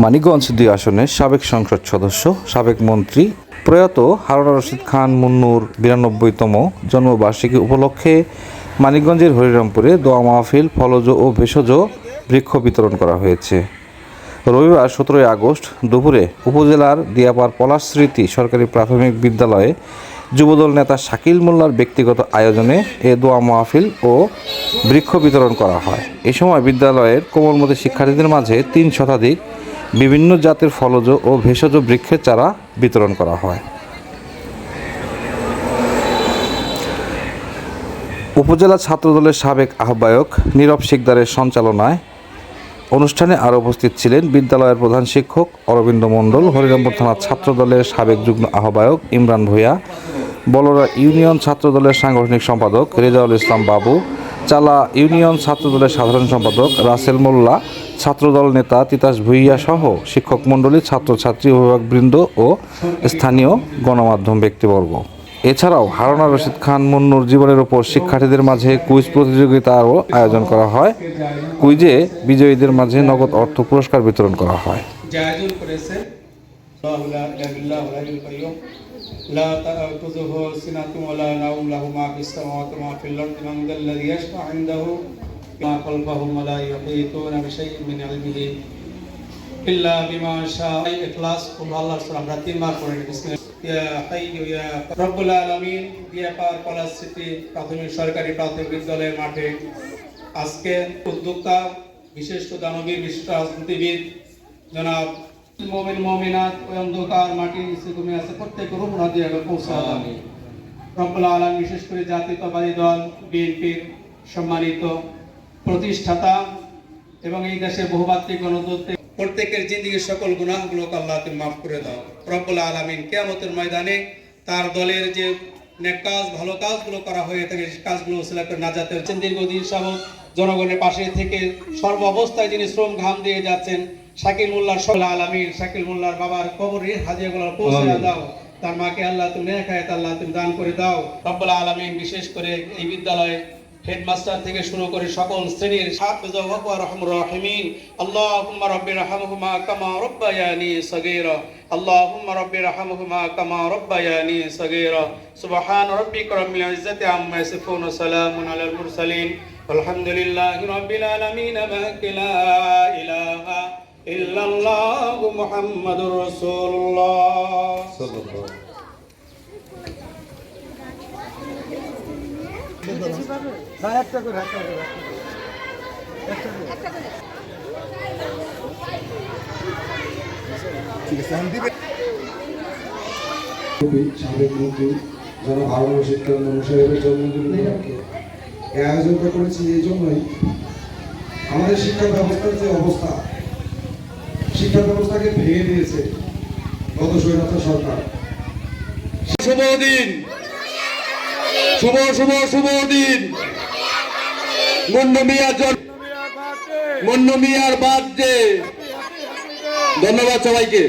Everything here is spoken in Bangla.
মানিকগঞ্জ দুই আসনের সাবেক সংসদ সদস্য, সাবেক মন্ত্রী প্রয়াত হারুন রশিদ খান মুন্নুর বিরানব্বইতম জন্মবার্ষিকী উপলক্ষে মানিকগঞ্জের হরিরামপুরে দোয়া মাহফিল, ফলজ ও ভেষজ বৃক্ষ বিতরণ করা হয়েছে। রবিবার সতেরোই আগস্ট দুপুরে উপজেলার দিয়াপার পলাশ স্মৃতি সরকারি প্রাথমিক বিদ্যালয়ে যুবদল নেতা শাকিল মোল্লার ব্যক্তিগত আয়োজনে এ দোয়া মাহফিল ও বৃক্ষ বিতরণ করা হয়। এ সময় বিদ্যালয়ের কোমলমতি শিক্ষার্থীদের মাঝে তিন শতাধিক বিভিন্ন জাতের ফলজ ও ভেষজ বৃক্ষের চারা বিতরণ করা হয়। উপজেলা ছাত্রদলের সাবেক আহ্বায়ক নীরব শিকদারের সঞ্চালনায় অনুষ্ঠানে আরও উপস্থিত ছিলেন বিদ্যালয়ের প্রধান শিক্ষক অরবিন্দ মণ্ডল, হরিরামপুর থানার ছাত্রদলের সাবেক যুগ্ম আহ্বায়ক ইমরান ভূঁইয়া, বলরা ইউনিয়ন ছাত্রদলের সাংগঠনিক সম্পাদক রেজাউল ইসলাম বাবু, চালা ইউনিয়ন ছাত্রদলের সাধারণ সম্পাদক রাসেল মোল্লা ছাত্রদল নেতা তিতাস ভূঁইয়া সহ শিক্ষক মণ্ডলী, ছাত্রছাত্রী, অভিভাবকবৃন্দ ও স্থানীয় গণমাধ্যম ব্যক্তিবর্গ। এছাড়াও হারুনা রশিদ খান মুন্নুর জীবনের উপর শিক্ষার্থীদের মাঝে কুইজ প্রতিযোগিতারও আয়োজন করা হয়। কুইজে বিজয়ীদের মাঝে নগদ অর্থ পুরস্কার বিতরণ করা হয়। যে খালফাহুম ওয়া লা ইউহীতুনা বিশাইইন মিন ইলমিহি ইল্লা বিমা শাআ। ইখলাস ও আল্লাহর সূরা আমরা তিনবার পড়ে বিসমিল্লাহ। ইয়া হাইয়্যু ইয়া রব্বুল আলামিন দিয়াপার পলাশ সিটি প্রাথমিক সরকারি প্রাথমিক বিদ্যালয়ের মাঠে। আজকে উদ্যোক্তা বিশিষ্ট দানবীর বিশিষ্ট রাজনীতিবিদ জনাব মোমিন মোমিনাত ওই অন্ধকার মাটির নিচে ঘুমিয়ে আছে প্রত্যেক রুম নদী আগে আমি রব্বুল আলম বিশেষ করে জাতীয়তাবাদী দল বিএনপির সম্মানিত প্রতিষ্ঠাতা এবং এই দেশে বহুমাত্রিক গণতন্ত্রে প্রত্যেকের জিন্দিগির সকল গুনাহগুলোকে আল্লাহ তুমি মাফ করে দাও। রব্বুল আলমিন কেয়ামতের ময়দানে তার দলের যে নেক কাজ ভালো কাজগুলো করা হয়ে থাকে সেই কাজগুলো উসিলা করে নাজাতের হচ্ছেন দীর্ঘদিন যাবৎ জনগণের পাশে থেকে সর্ব অবস্থায় যিনি শ্রম ঘাম দিয়ে যাচ্ছেন শাকিল মোল্লার সকল আলামীর শাকিল মোল্লার বাবার কবরে হাজিয়াগুলো পৌঁছে দাও। তার মাকে আল্লাহ তুমি নেখায় আল্লাহ তুমি দান করে দাও। রব্বুল আলামিন বিশেষ করে এই বিদ্যালয়ে হেডমাস্টার থেকে শুরু করে সকল শ্রেণির রহিমিন, আল্লাহুম্মা রাব্বি রহমহুমা কামা রাব্বায়ানি সগীরা, আল্লাহুম্মা রাব্বি রহমহুমা কামা রাব্বায়ানি সগীরা, সুবহান রাব্বিকা রাব্বিল ইজ্জাতি আম্মা ইয়াসিফুন ওয়া সালামুন আলাল মুরসালিন, আলহামদুলিল্লাহি রাব্বিল আলামিন লা ইলাহা ইল্লাল্লাহু মুহাম্মাদুর রাসূলুল্লাহ। সাবেক মন্ত্রী যারা ভারত শিক্ষা সাহেবের জন্মদিন উপলক্ষে এই আয়োজনটা করেছি এই জন্যই আমাদের শিক্ষা ব্যবস্থার যে অবস্থা শিক্ষা ব্যবস্থাকে ভেঙে দিয়েছে গত স্বৈরাচার সরকার। শুভ দিন। শুভ শুভ শুভ দিন। মুন্নু মিয়ার জন্ম মুন্নু মিয়ার বার্থডে। ধন্যবাদ সবাইকে।